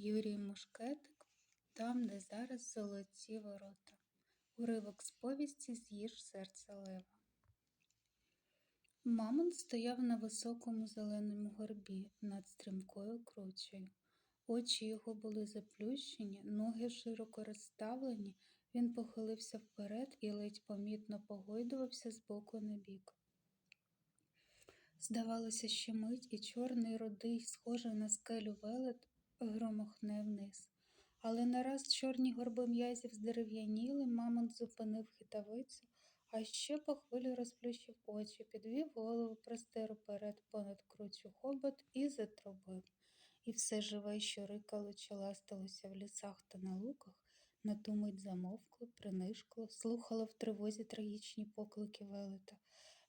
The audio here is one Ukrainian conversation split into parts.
Юрій Мушкетик, там, де зараз золоті ворота. Уривок з повісті З'їж серце лева. Мамонт стояв на високому зеленому горбі над стрімкою кручею. Очі його були заплющені, ноги широко розставлені, він похилився вперед і ледь помітно погойдувався з боку на бік. Здавалося, що мить і чорний рудий, схожий на скелю велет, громохне вниз. Але нараз чорні горби м'язів здерев'яніли, мамонт зупинив хитавицю, а ще по хвилі розплющив очі, підвів голову, простер уперед понад кручу хобот і затрубив. І все живе, що рикало чи ластилося в лісах та на луках, на ту мить замовкло, принишкло, слухало в тривозі трагічні поклики велета.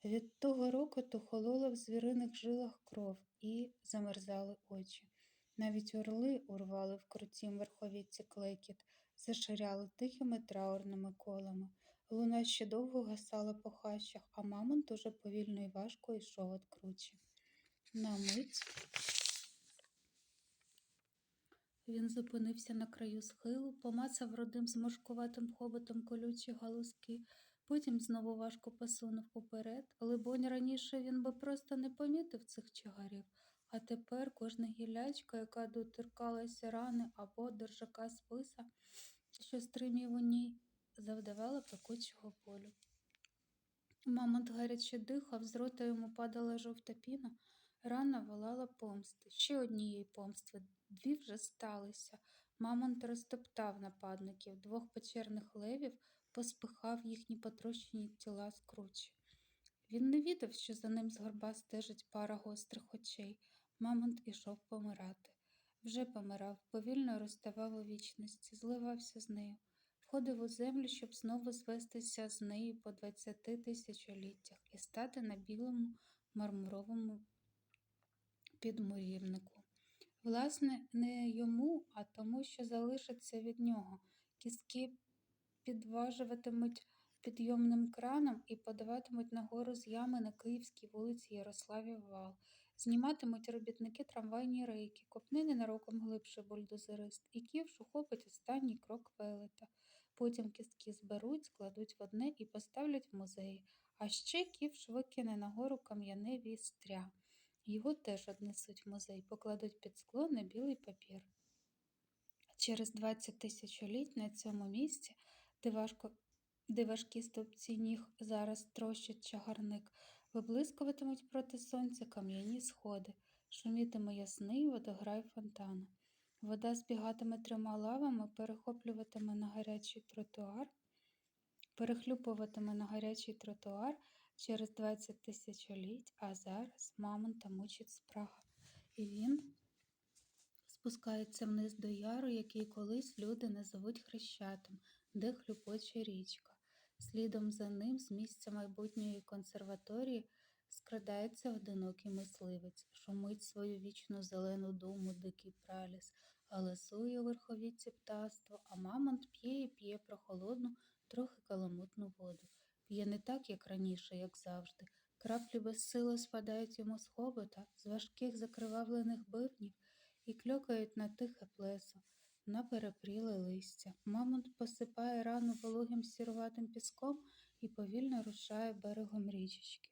Від того рокоту холола в звіриних жилах кров і замерзали очі. Навіть орли урвали в крутім верховіці клекіт, заширяли тихими траурними колами. Луна ще довго гасала по хащах, а мамонт уже повільно і важко йшов від кручі. На мить він зупинився на краю схилу, помацав родим зморшкуватим хоботом колючі галузки, потім знову важко посунув уперед. Либонь, раніше він би просто не помітив цих чагарів, а тепер кожна гілячка, яка доторкалася рани або держака списа, що стримів у ній, завдавала пекучого болю. Мамонт гаряче дихав, з рота йому падала жовта піна, рана волала помсти. Ще однієї помсти, дві вже сталися. Мамонт розтоптав нападників, двох печерних левів поспихав їхні потрощені тіла з кручі. Він не відав, що за ним з горба стежить пара гострих очей. Мамонт ішов помирати. Вже помирав, повільно розставав у вічності, зливався з нею, входив у землю, щоб знову звестися з нею по двадцяти тисячоліттях і стати на білому мармуровому підмурівнику. Власне, не йому, а тому, що залишиться від нього. Кістки підважуватимуть підйомним краном і подаватимуть нагору з ями на Київській вулиці Ярославів Вал. Зніматимуть робітники трамвайні рейки, копне ненароком глибший бульдозерист, і ківш ухопить останній крок велета. Потім кістки зберуть, складуть в одне і поставлять в музеї. А ще ківш викине нагору кам'яне вістря. Його теж однесуть в музей, покладуть під скло на білий папір. Через 20 тисячоліть на цьому місці, де важко де важкі стовпці ніг зараз трощать чагарник, виблискуватимуть проти сонця кам'яні сходи, шумітиме ясний водограй фонтана. Вода збігатиме трьома лавами, перехоплюватиме на гарячий тротуар, перехлюпуватиме на гарячий тротуар через 20 тисячоліть, а зараз мамонта мучить спрага. І він спускається вниз до яру, який колись люди назовуть хрещатим, де хлюпоче річка. Слідом за ним з місця майбутньої консерваторії скрадається одинокий мисливець, шумить свою вічну зелену думу дикий праліс, галасує у верховіці птаство, а мамонт п'є і п'є прохолодну, трохи каламутну воду. П'є не так, як раніше, як завжди. Краплі безсило спадають йому з хобота, з важких закривавлених бивнів і кльокають на тихе плесо на перепріле листя. Мамонт посипає рану вологим сіруватим піском і повільно рушає берегом річечки.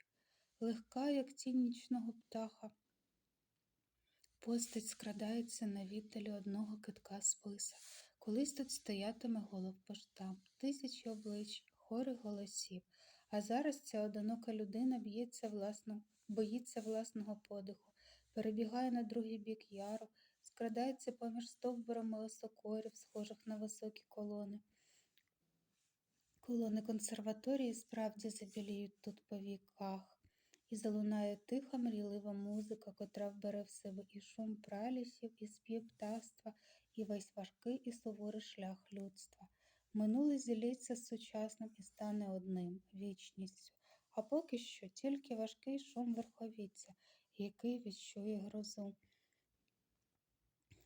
Легка, як тінь нічного птаха. Постать скрадається на віддалі одного китка списа. Колись тут стоятиме головпоштам, тисячі облич, хори голосів. А зараз ця одинока людина б'ється власно, боїться власного подиху, перебігає на другий бік яру, скрадається поміж стовбурами осокорів, схожих на високі колони. Колони консерваторії справді забіліють тут по віках, і залунає тиха мрійлива музика, котра вбере в себе і шум пралісів, і спів птаства, і весь важкий і суворий шлях людства. Минуле зілється з сучасним і стане одним вічністю, а поки що тільки важкий шум верховіця, який відчує грозу.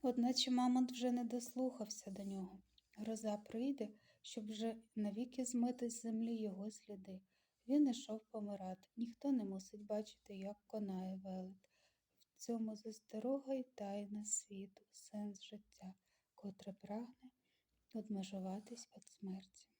Одначе мамонт вже не дослухався до нього. Гроза прийде, щоб вже навіки змити з землі його сліди. Він ішов помирати. Ніхто не мусить бачити, як конає велет. В цьому застерога й тайна світу, сенс життя, котре прагне одмежуватись від смерті.